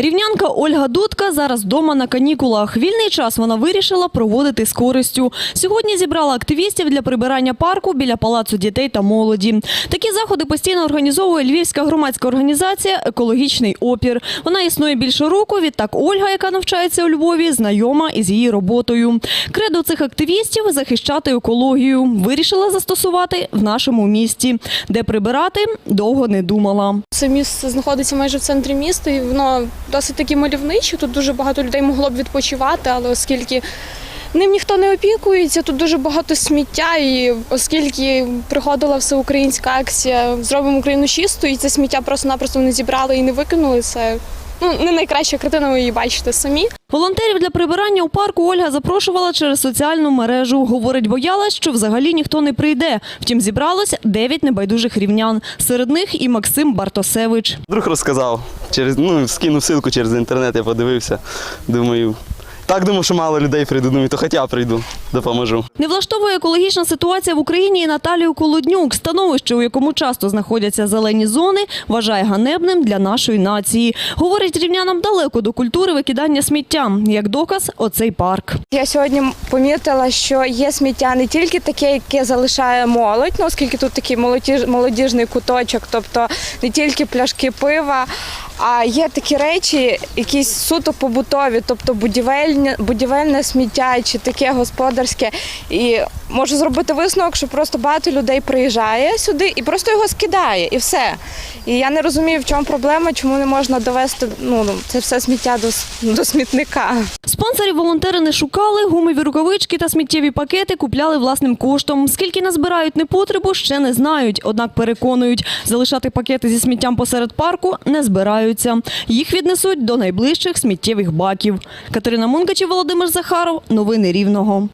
Рівнянка Ольга Дудка зараз вдома на канікулах. Вільний час вона вирішила проводити з користю. Сьогодні зібрала активістів для прибирання парку біля палацу дітей та молоді. Такі заходи постійно організовує львівська громадська організація Екологічний опір. Вона існує більше року. Відтак Ольга, яка навчається у Львові, знайома із її роботою. Кредо цих активістів захищати екологію. Вирішила застосувати в нашому місті, де прибирати довго не думала. Це місце знаходиться майже в центрі міста, і воно досить таки мальовниче. Тут дуже багато людей могло б відпочивати, але оскільки ним ніхто не опікується, тут дуже багато сміття. І оскільки приходила всеукраїнська акція Зробимо Україну чисту, і це сміття просто-напросто не зібрали і не викинули. Це ну не найкраща картина, ви її бачите самі. Волонтерів для прибирання у парку Ольга запрошувала через соціальну мережу. Говорить, боялась, що взагалі ніхто не прийде. Втім, зібралось дев'ять небайдужих рівнян. Серед них і Максим Бартосевич. Друг розказав, через, ну, скинув ссылку через інтернет, я подивився. Думаю, так думав, що мало людей прийду. Думаю, то хоча прийду, допоможу. Не влаштовує екологічна ситуація в Україні і Наталію Колоднюк. Становище, у якому часто знаходяться зелені зони, вважає ганебним для нашої нації. Говорить, рівнянам далеко до культури викидання сміття. Як доказ, оцей парк. Я сьогодні помітила, що є сміття не тільки таке, яке залишає молодь, ну оскільки тут такий молодіж, молодіжний куточок, тобто не тільки пляшки пива, а є такі речі, якісь суто побутові, тобто будівельне, будівельне сміття чи таке господарське. І можу зробити висновок, що просто багато людей приїжджає сюди і просто його скидає, і все. І я не розумію, в чому проблема, чому не можна довести ну, це все сміття до, до смітника. Спонсорів волонтери не шукали, гумові рукавички та сміттєві пакети купляли власним коштом. Скільки назбирають непотребу, ще не знають. Однак переконують, залишати пакети зі сміттям посеред парку не збираються. Їх віднесуть до найближчих сміттєвих баків. Катерина Мункачів, Володимир Захаров. Новини Рівного.